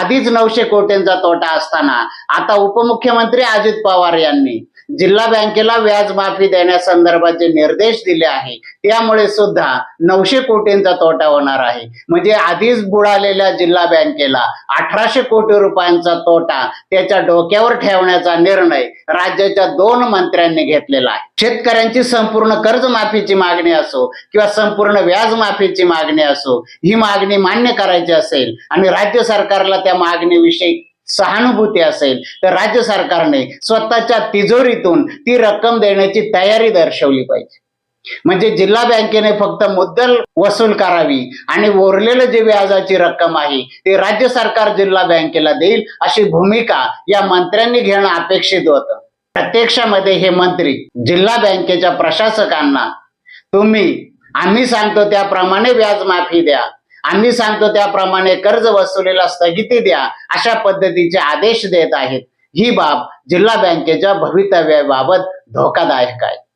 आधीच नऊशे कोटींचा तोटा असताना आता उपमुख्यमंत्री अजित पवार यांनी जिल्हा बँकेला व्याज माफी देण्यासंदर्भात जे निर्देश दिले आहे त्यामुळे सुद्धा नऊशे कोटींचा तोटा होणार आहे. म्हणजे आधीच बुडालेल्या जिल्हा बँकेला अठराशे कोटी रुपयांचा तोटा त्याच्या डोक्यावर ठेवण्याचा निर्णय राज्याच्या दोन मंत्र्यांनी घेतलेला आहे. शेतकऱ्यांची संपूर्ण कर्जमाफीची मागणी असो किंवा संपूर्ण व्याज माफीची मागणी असो ही मागणी मान्य करायची असेल आणि राज्य सरकारला त्या मागणीविषयी सहानुभूती असेल तर राज्य सरकारने स्वतःच्या तिजोरीतून ती रक्कम देण्याची तयारी दर्शवली पाहिजे. म्हणजे जिल्हा बँकेने फक्त मुद्दल वसूल करावी आणि उरलेलं जे व्याजाची रक्कम आहे ते राज्य सरकार जिल्हा बँकेला देईल अशी भूमिका या मंत्र्यांनी घेणं अपेक्षित होतं. प्रत्यक्षामध्ये हे मंत्री जिल्हा बँकेच्या प्रशासकांना तुम्ही आम्ही सांगतो त्याप्रमाणे व्याज माफी द्या. आम्ही सांगतो त्याप्रमाणे कर्ज वसुलीला स्थगिती द्या अशा पद्धतीचे आदेश देत आहेत. ही बाब जिल्हा बँकेच्या भवितव्याबाबत धोकादायक आहे.